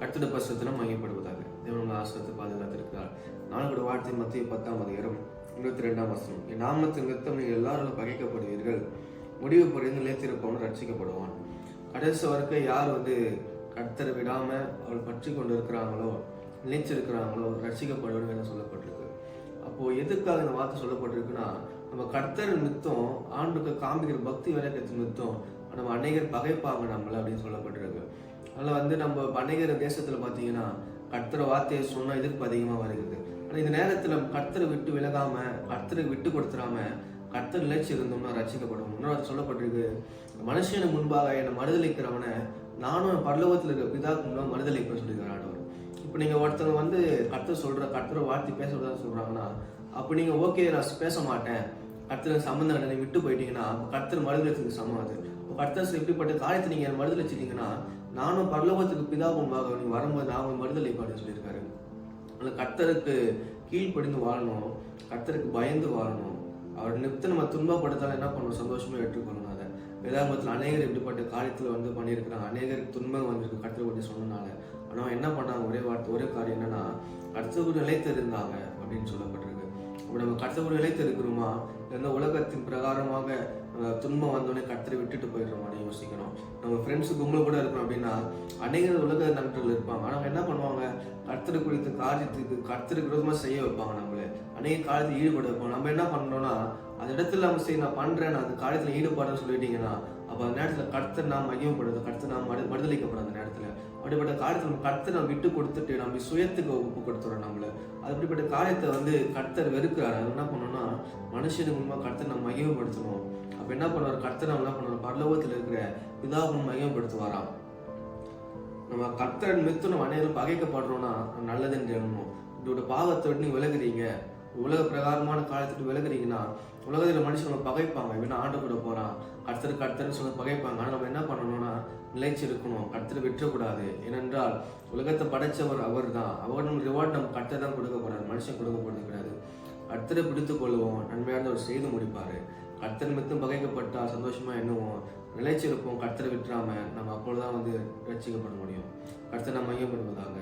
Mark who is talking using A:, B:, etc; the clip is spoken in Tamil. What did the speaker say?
A: கட்டுட பசத்திலும் மையப்படுவதாக தேவன் ஆசிரத்தை பாதுகாத்திருக்கிறார். நான்கு வார்த்தை மத்திய பத்தாம் அதிகாரம் இருபத்தி ரெண்டாம் வசனம். என் நாமத்தின் நிறுத்தம் நீங்கள் எல்லாரும் பகைக்கப்படுவீர்கள். முடிவு புரிந்து நிலைத்திருப்பவன் ரட்சிக்கப்படுவான் கடைசி வரைக்கும் யார் வந்து கர்த்தரை விடாம அவள் பற்றி கொண்டு இருக்கிறாங்களோ நிலைச்சிருக்கிறாங்களோ ரட்சிக்கப்படுவார்கள் என சொல்லப்பட்டிருக்கு. அப்போ எதுக்காக இந்த வார்த்தை சொல்லப்பட்டிருக்குன்னா நம்ம கர்த்தர் நித்தம் ஆண்டுக்கு காமிக்கிற பக்தி விளக்கத்தின் நித்தம் நம்ம அநேகர் பகைப்பாங்க நம்மள அப்படின்னு சொல்லப்பட்டிருக்கு. அதில் வந்து நம்ம அநேகர் தேசத்துல பார்த்தீங்கன்னா கர்த்தரை வார்த்தையை சொன்னா எதிர்ப்பு அதிகமாக வருகிறது. ஆனால் இந்த நேரத்தில் கர்த்தரை விட்டு விலகாம கர்த்தருக்கு விட்டு கொடுத்துடாம கர்த்தர் நிலைச்சி இருந்தோம்னா ரசிக்கப்படும் இன்னொரு சொல்லப்பட்டிருக்கு மனுஷனுக்கு முன்பாக என்னை மறுதளிக்கிறவனை நானும் பரலோகத்தில் இருக்கிற பிதாக்கு முன்னாடி மறுதளிப்பேன் சொல்லியிருக்கிறான் ஆண்டவர். இப்போ நீங்கள் ஒருத்தவங்க வந்து கர்த்தர் சொல்கிற கர்த்தரை வார்த்தை பேசுறதா சொல்கிறாங்கன்னா அப்போ நீங்கள் ஓகே நான் பேச மாட்டேன். கர்த்தர் சம்மந்தம் இல்லை, விட்டு போயிட்டீங்கன்னா அப்ப கர்த்தர் மறுதளித்துக்கு சமம் அது இப்போ கர்த்தர் இப்படிப்பட்ட காரியத்தை நீங்கள் மறுதளிச்சிட்டீங்கன்னா நானும் பரலோகத்துக்கு பிதாவும் முன்பாக வரும்போது நான் உங்க மறுதளிப்பான்னு சொல்லியிருக்காரு. அந்த கர்த்தருக்கு கீழ்ப்படிந்து வாழணும் கர்த்தருக்கு பயந்து வாழணும். அவர் நிறுத்த நம்ம துன்பப்படுத்தாலும் என்ன பண்ணணும் சந்தோஷமா ஏற்றுக்கொள்ளணும் அதை. வேதாகமத்தில் அநேகர் இப்படிப்பட்ட காரியத்தில் வந்து பண்ணியிருக்கிறாங்க. அநேகருக்கு துன்பம் வந்திருக்கு கர்த்தரை பற்றி சொன்னனால. ஆனால் என்ன பண்ணாங்க? ஒரே வார்த்தை ஒரே காரியம் என்னன்னா கர்த்தருக்கு நிலைத்து இருந்தாங்க அப்படின்னு சொல்லப்பட்டிருக்கு. அப்படி நம்ம கர்த்தருக்கு நிலைத்து இருக்கிறோமா? எந்த உலகத்தின் பிரகாரமாக துன்பம் வந்தோடனே கத்தரை விட்டுட்டு போயிடுறோமான்னு யோசிக்கணும். நம்ம ஃப்ரெண்ட்ஸு கும்பல் கூட இருக்கிறோம் அப்படின்னா அநேக உலக நண்பர்கள் இருப்பாங்க. ஆனால் என்ன பண்ணுவாங்க? கர்த்தரை குறித்த காரியத்துக்கு கர்த்தருக்கு விரோதமாக செய்ய வைப்பாங்க நம்மளே. அநேக காலத்தில் ஈடுபட வைப்பாங்க. நம்ம என்ன பண்ணோம்னா அந்த இடத்துல நம்ம சரி நான் பண்றேன் நான் அந்த காரியத்தில் ஈடுபாடுன்னு சொல்லிட்டீங்கன்னா அப்போ அந்த நேரத்தில் கடத்த நாம் மையப்படுது கடத்த நாம் மறு மறுதளிக்கப்படும் அந்த நேரத்தில். அப்படிப்பட்ட காரியத்தில் நம்ம கடத்த நம்ம விட்டு கொடுத்துட்டு நம்ம சுயத்துக்கு ஒப்பு கொடுத்துறோம் நம்மள. அது அப்படிப்பட்ட காரியத்தை வந்து கர்த்தர் வெறுக்கிறார். அது என்ன பண்ணணும்னா மனுஷனுக்கு மூலமாக கடத்த நம்ம மையப்படுத்தணும் அப்போ என்ன பண்ணுவார்? கடத்த நம்ம என்ன பண்ணுவார்? பரலோகத்தில் இருக்கிற பிதாவும் மையப்படுத்துவாராம் நம்ம கர்த்தர் மித்து நம்ம அனைவரும் பகைக்கப்படுறோம்னா நல்லதுன்னு எண்ணணும் இதோட பாவத்தோடு நீ விலகுறீங்க. உலக பிரகாரமான காலத்துக்கு விலகுறீங்கன்னா உலகத்தில் மனுஷன் பகைப்பாங்க. இவன் ஆண்டு கூட போகிறான் அடுத்தருக்கு கர்த்தர்னு சொல்ல பகைப்பாங்க. ஆனால் நம்ம என்ன பண்ணணும்னா நிலைச்சு இருக்கணும். கர்த்தரை விட்டுறக்கூடாது. ஏனென்றால் உலகத்தை படைத்தவர் அவர் தான் அவர் நம்ம ரிவார்ட் நம்ம கட்ட தான் கொடுக்க போறாரு மனுஷன் கொடுக்க போகிறது கிடையாது. கர்த்தரை பிடித்து கொள்வோம். நன்மையான ஒரு செய்து முடிப்பார். கர்த்தர் மித்தம் பகைக்கப்பட்டால் சந்தோஷமாக எண்ணுவோம். நிலைச்சிருப்போம் கடத்தரை விட்டுறாம நம்ம அப்பொழுதுதான் வந்து ரட்சிக்கப்பட முடியும். கர்த்தர் நம்ம ஐயப்படுவதாக